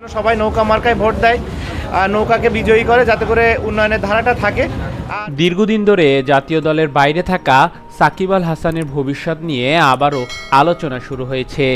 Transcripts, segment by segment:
সবাই নৌকা মার্কায় ভোট দেয় নৌকাকে বিজয়ী করে যাতে করে উন্নয়নের ধারাটা থাকে। দীর্ঘদিন ধরে জাতীয় দলের বাইরে থাকা সাকিব আল হাসানের ভবিষ্যৎ নিয়ে আবারও আলোচনা শুরু হয়েছে।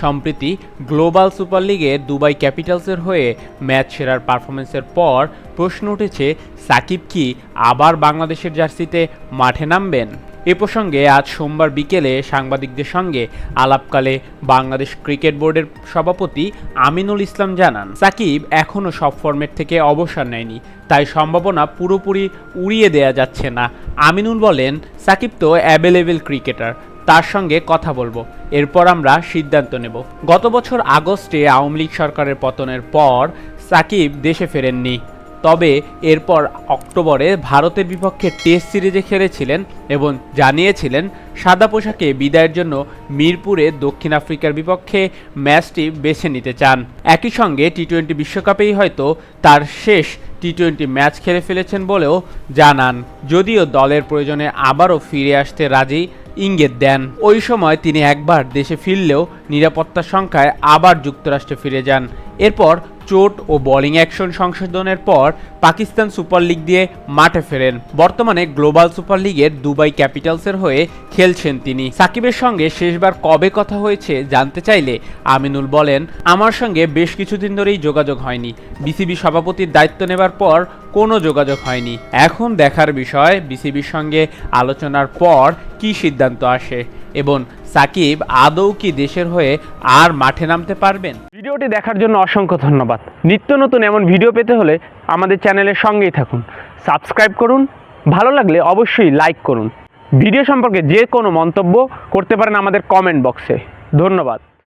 সম্প্রতি গ্লোবাল সুপার লিগে দুবাই ক্যাপিটালসের হয়ে ম্যাচ সেরার পারফরমেন্সের পর প্রশ্ন উঠেছে, সাকিব কি আবার বাংলাদেশের জার্সিতে মাঠে নামবেন? এ প্রসঙ্গে আজ সোমবার বিকেলে সাংবাদিকদের সঙ্গে আলাপকালে বাংলাদেশ ক্রিকেট বোর্ডের সভাপতি আমিনুল ইসলাম জানান, সাকিব এখনও সব ফরম্যাট থেকে অবসর নেয়নি, তাই সম্ভাবনা পুরোপুরি উড়িয়ে দেয়া যাচ্ছে না। আমিনুল বলেন, সাকিব তো অ্যাভেলেবেল ক্রিকেটার তার সঙ্গে কথা বলব, এরপর আমরা সিদ্ধান্ত নেব। গত বছর আগস্টে আওয়ামী লীগ সরকারের পতনের পর সাকিব দেশে ফেরেননি। তবে এরপর অক্টোবরে ভারতের বিপক্ষে টেস্ট সিরিজে খেলেছিলেন এবং জানিয়েছিলেন সাদা পোশাকে বিদায়ের জন্য মিরপুরে দক্ষিণ আফ্রিকার বিপক্ষে ম্যাচটি বেছে নিতে চান। একই সঙ্গে টি টোয়েন্টি বিশ্বকাপেই হয়তো তার শেষ টি টোয়েন্টি ম্যাচ খেলে ফেলেছেন বলেও জানান। যদিও দলের প্রয়োজনে আবারও ফিরে আসতে রাজি ইঙ্গিত দেন। ওই সময় তিনি একবার দেশে ফিরলেও নিরাপত্তার সংখ্যায় আবার যুক্তরাষ্ট্রে ফিরে যান। এরপর চোট ও বোলিং অ্যাকশন সংশোধনের পর পাকিস্তান সুপার লিগ দিয়ে মাঠে ফেরেন। বর্তমানে গ্লোবাল সুপার লিগের দুবাই ক্যাপিটালসের হয়ে খেলছেন তিনি। সাকিবের সঙ্গে শেষবার কবে কথা হয়েছে জানতে চাইলে আমিনুল বলেন, আমার সঙ্গে বেশ কিছুদিন ধরেই যোগাযোগ হয়নি। বিসিবি সভাপতির দায়িত্ব নেবার পর কোনো যোগাযোগ হয়নি। এখন দেখার বিষয়, বিসিবির সঙ্গে আলোচনার পর কি সিদ্ধান্ত আসে এবং সাকিব আদৌ কি দেশের হয়ে আর মাঠে নামতে পারবেন? ভিডিওটি দেখার জন্য অসংখ্য ধন্যবাদ। নিত্য নতুন এমন ভিডিও পেতে হলে আমাদের চ্যানেলের সঙ্গেই থাকুন। সাবস্ক্রাইব করুন, ভালো লাগলে অবশ্যই লাইক করুন। ভিডিও সম্পর্কে যে কোনো মন্তব্য করতে পারেন আমাদের কমেন্ট বক্সে। ধন্যবাদ।